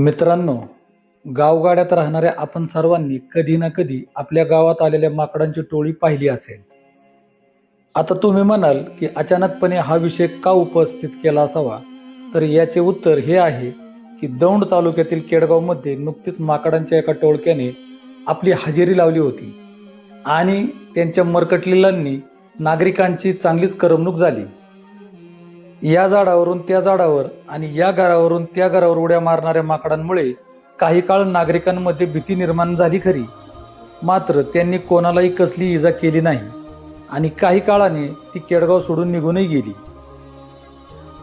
मित्रांनो गावगाड्यात राहणाऱ्या आपण सर्वांनी कधी ना कधी आपल्या गावात आलेल्या माकडांची टोळी पाहिली असेल. आता तुम्ही म्हणाल की अचानकपणे हा विषय का उपस्थित केला असावा? तर याचे उत्तर हे आहे की दौंड तालुक्यातील केडगावमध्ये नुकतीच माकडांच्या एका टोळक्याने आपली हजेरी लावली होती आणि त्यांच्या मरकटलेल्यांनी नागरिकांची चांगलीच करमणूक झाली. या झाडावरून त्या झाडावर आणि या घरावरून त्या घरावर उड्या मारणाऱ्या माकडांमुळे काही काळ नागरिकांमध्ये भीती निर्माण झाली खरी. मात्र त्यांनी कोणालाही कसली इजा केली नाही आणि काही काळाने ती केडगाव सोडून निघूनही गेली.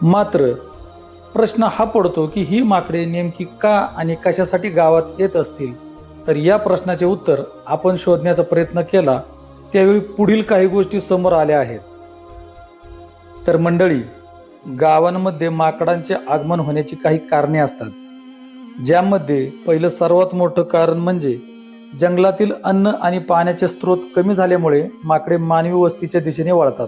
मात्र प्रश्न हा पडतो की ही माकडे नेमकी का आणि कशासाठी गावात येत असतील? तर या प्रश्नाचे उत्तर आपण शोधण्याचा प्रयत्न केला त्यावेळी पुढील काही गोष्टी समोर आल्या आहेत. तर मंडळी गावांमध्ये माकडांचे आगमन होण्याची काही कारणे असतात ज्यामध्ये पहिलं सर्वात मोठं कारण म्हणजे जंगलातील अन्न आणि पाण्याचे स्रोत कमी झाल्यामुळे माकडे मानवी वस्तीच्या दिशेने वळतात.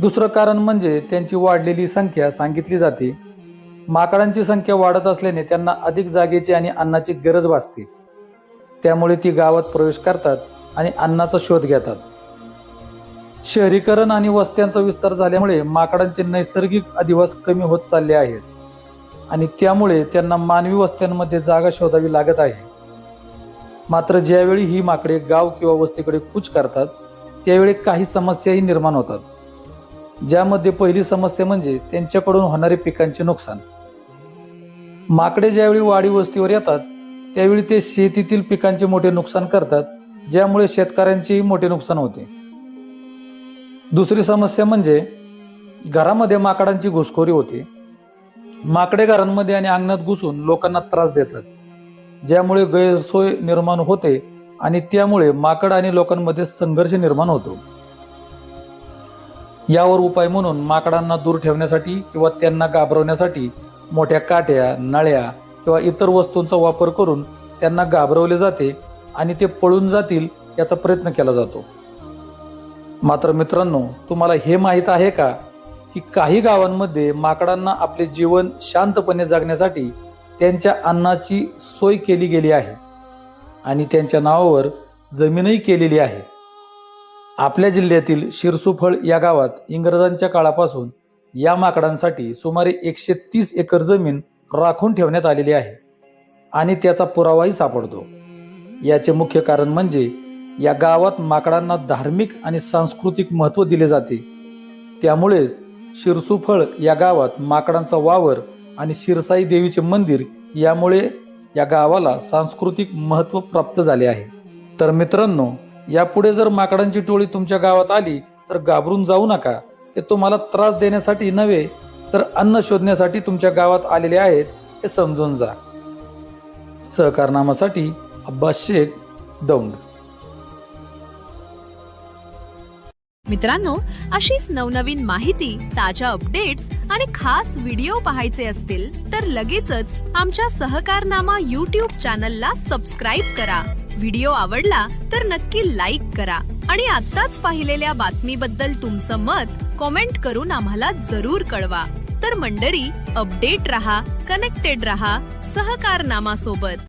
दुसरं कारण म्हणजे त्यांची वाढलेली संख्या सांगितली जाते. माकडांची संख्या वाढत असल्याने त्यांना अधिक जागेची आणि अन्नाची गरज भासते. त्यामुळे ती गावात प्रवेश करतात आणि अन्नाचा शोध घेतात. शहरीकरण आणि वस्त्यांचा विस्तार झाल्यामुळे माकडांचे नैसर्गिक अधिवास कमी होत चालले आहेत. आणि त्यामुळे त्यांना मानवी वस्त्यांमध्ये जागा शोधावी लागत आहे. मात्र ज्यावेळी ही माकडे गाव किंवा वस्तीकडे कूच करतात त्यावेळी काही समस्याही निर्माण होतात. ज्यामध्ये पहिली समस्या म्हणजे त्यांच्याकडून होणारे पिकांचे नुकसान. माकडे ज्यावेळी वाडी वस्तीवर येतात त्यावेळी ते शेतीतील पिकांचे मोठे नुकसान करतात ज्यामुळे शेतकऱ्यांचेही मोठे नुकसान होते. दुसरी समस्या म्हणजे घरामध्ये माकडांची घुसखोरी होते. माकडे घरांमध्ये आणि अंगणात घुसून लोकांना त्रास देतात. ज्यामुळे गैरसोय निर्माण होते आणि त्यामुळे माकड आणि लोकांमध्ये संघर्ष निर्माण होतो. यावर उपाय म्हणून माकडांना दूर ठेवण्यासाठी किंवा त्यांना घाबरवण्यासाठी मोठ्या काट्या नळ्या किंवा इतर वस्तूंचा वापर करून त्यांना घाबरवले जाते आणि ते पळून जातील याचा प्रयत्न केला जातो. मात्र मित्रांनो तुम्हाला हे माहीत आहे का की काही गावांमध्ये माकडांना आपले जीवन शांतपणे जगण्यासाठी त्यांच्या अन्नाची सोय केली गेली आहे आणि त्यांच्या नावावर जमीनही केलेली आहे. आपल्या जिल्ह्यातील शिरसुफळ या गावात इंग्रजांच्या काळापासून या माकडांसाठी सुमारे एकशे तीस एकर जमीन राखून ठेवण्यात आलेली आहे आणि त्याचा पुरावाही सापडतो. याचे मुख्य कारण म्हणजे या गावात माकडांना धार्मिक आणि सांस्कृतिक महत्त्व दिले जाते. त्यामुळेच शिरसुफळ या गावात माकडांचा वावर आणि शिरसाई देवीचे मंदिर यामुळे या गावाला सांस्कृतिक महत्त्व प्राप्त झाले आहे. तर मित्रांनो यापुढे जर माकडांची टोळी तुमच्या गावात आली तर घाबरून जाऊ नका. ते तुम्हाला त्रास देण्यासाठी नव्हे तर अन्न शोधण्यासाठी तुमच्या गावात आलेले आहेत हे समजून जा. सहकारनामासाठी अब्बास शेख दौंड. मित्रांनो अशीच नवनवीन माहिती ताज्या अपडेट्स आणि खास व्हिडिओ पाहायचे असतील तर लगेचच आमच्या सहकारनामा यूट्यूब चॅनलला सबस्क्राईब करा. व्हिडिओ आवडला तर नक्की लाईक करा. आणि आत्ताच पाहिलेल्या बातमीबद्दल तुमचं मत कॉमेंट करून आम्हाला जरूर कळवा. तर मंडळी अपडेट रहा कनेक्टेड रहा सहकारनामा सोबत.